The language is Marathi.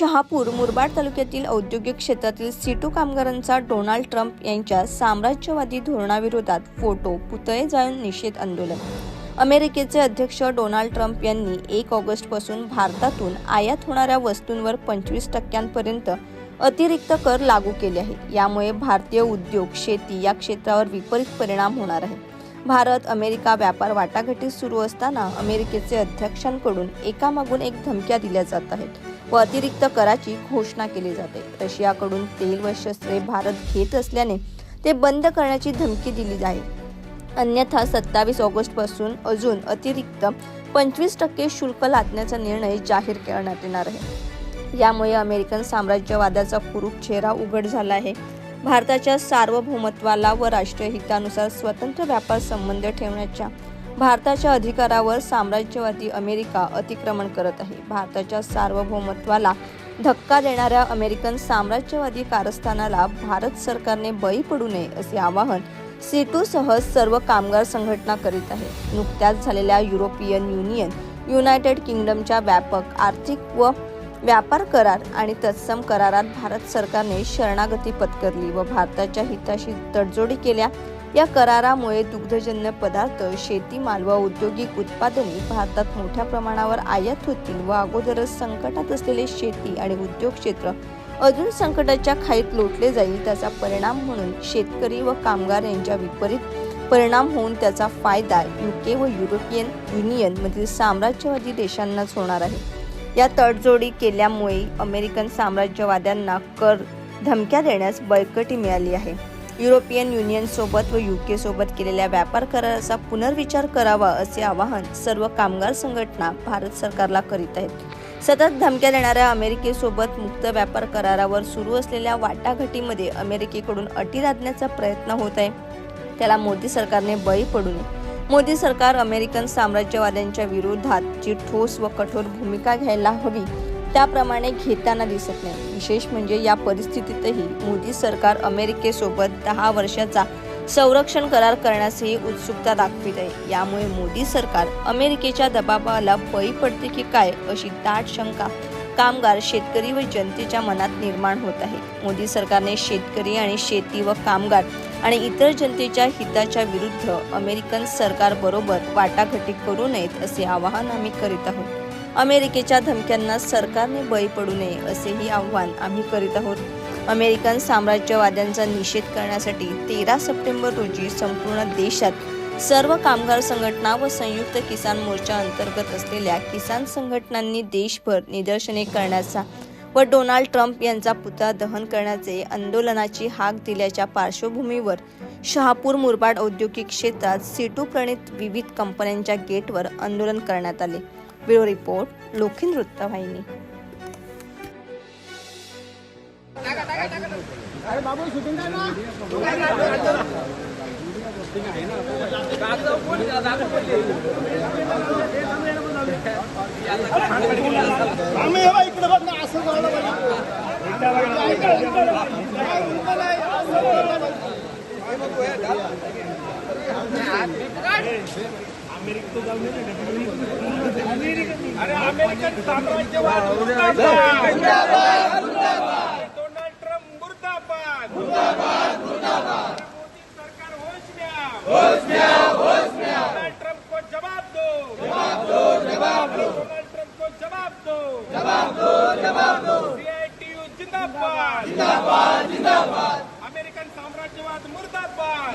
शहापूर मुरबाड तालुक्यातील औद्योगिक क्षेत्रातील सीटू कामगारांचा डोनाल्ड ट्रम्प यांच्या साम्राज्यवादी धोरणाविरोधात फोटो पुतळे जाळून निषेध आंदोलन. अमेरिकेचे अध्यक्ष डोनाल्ड ट्रम्प यांनी एक ऑगस्टपासून भारतातून आयात होणाऱ्या वस्तूंवर पंचवीस टक्क्यांपर्यंत अतिरिक्त कर लागू केले आहे यामुळे भारतीय उद्योग शेती या क्षेत्रावर विपरीत परिणाम होणार आहे. भारत अमेरिका व्यापार वाटाघाटी सुरू असताना अमेरिकेचे अध्यक्षांकडून एकामागून एक धमक्या दिल्या जात आहेत. व अतिरिक्त कराची घोषणा केली जाते. रशियाकडून तेल व शस्त्रे भारत घेत असल्याने ते बंद करण्याची धमकी दिली आहे अन्यथा सत्तावीस ऑगस्टपासून अजून अतिरिक्त पंचवीस टक्के शुल्क लादण्याचा निर्णय जाहीर करण्यात येणार आहे. यामुळे अमेरिकन साम्राज्यवादाचा कुरूप चेहरा उघड झाला आहे. भारताच्या सार्वभौमत्वाला व राष्ट्रीय हितानुसार स्वतंत्र व्यापार संबंध ठेवण्याच्या भारताच्या अधिकारावर साम्राज्यवादी अमेरिका अतिक्रमण करत आहे. भारताच्या सार्वभौमत्वाला धक्का देणाऱ्या अमेरिकन साम्राज्यवादी कारस्थानाला भारत सरकारने बळी पडू नये असे आवाहन सीटूसह सर्व कामगार संघटना करीत आहे. नुकत्याच झालेल्या युरोपियन युनियन युनायटेड किंगडमच्या व्यापक आर्थिक व व्यापार करार आणि तत्सम करारात भारत सरकारने शरणागती पत्करली व भारताच्या हिताशी तडजोडी केल्या. या करारामुळे दुग्धजन्य पदार्थ शेतीमाल व औद्योगिक उत्पादने भारतात मोठ्या प्रमाणावर आयात होतील व अगोदरच संकटात असलेले शेती आणि उद्योग क्षेत्र अजून संकटाच्या खाईत लोटले जाईल त्याचा परिणाम म्हणून शेतकरी व कामगार यांच्या विपरीत परिणाम होऊन त्याचा फायदा युके व युरोपियन युनियन मधील साम्राज्यवादी देशांनाच होणार आहे. या तडजोडी केल्यामुळे अमेरिकन साम्राज्यवाद्यांना कर धमक्या देण्यास बळकटी मिळाली आहे. युरोपियन युनियन सोबत व युके सोबत केलेल्या व्यापार कराराचा पुनर्विचार करावा असे आवाहन सर्व कामगार संघटना भारत सरकारला करीत आहेत. सतत धमक्या देणाऱ्या अमेरिकेसोबत मुक्त व्यापार करारावर सुरू असलेल्या वाटाघाटीमध्ये अमेरिकेकडून अटी लादण्याचा प्रयत्न होत आहे. त्याला मोदी सरकारने बळी पडू नये. मोदी सरकार अमेरिकन साम्राज्यवाद्यांच्या विरोधात जी ठोस व कठोर भूमिका घ्यायला हवी त्याप्रमाणे घेताना दिसत नाही. विशेष म्हणजे या परिस्थितीतही मोदी सरकार अमेरिकेसोबत दहा वर्षाचा संरक्षण करार करण्यासही उत्सुकता दाखवित आहे. यामुळे मोदी सरकार अमेरिकेच्या दबावाला बळी पडते की काय अशी दाट शंका कामगार शेतकरी व जनतेच्या मनात निर्माण होत आहे. मोदी सरकारने शेतकरी आणि शेती व कामगार आणि इतर जनतेच्या हिताच्या विरुद्ध अमेरिकन सरकारबरोबर वाटाघाटी करू नयेत असे आवाहन आम्ही करीत आहोत. अमेरिकेच्या धमक्यांना सरकारने बळी पडू नये असेही आव्हान आम्ही करीत आहोत. अमेरिकन साम्राज्यवाद्यांचा निषेध करण्यासाठी तेरा सप्टेंबर रोजी संपूर्ण देशात सर्व कामगार संघटना व संयुक्त किसान मोर्चा अंतर्गत असलेल्या किसान संघटनांनी देशभर निदर्शने करण्याचा व डोनाल्ड ट्रम्प यांचा पुतळा दहन करण्याचे आंदोलनाची हाक दिल्याच्या पार्श्वभूमीवर शहापूर मुरबाड औद्योगिक क्षेत्रात सीटू प्रणित विविध कंपन्यांच्या गेटवर आंदोलन करण्यात आले. ब्युरो रिपोर्ट लोखिन वृत्तवाहिनी. इकडे बघ ना असं झालं पाहिजे अमेरिकन साम्राज्यवाद मुर्दाबाद. डोनाल्ड ट्रम्प मुर्दाबाद मोदी सरकार होश में डोनाल्ड ट्रम्प को जवाब दो डोनाल्ड ट्रम्प को जवाब दो सीआईटीयू जिंदाबाद अमेरिकन साम्राज्यवाद मुर्दाबाद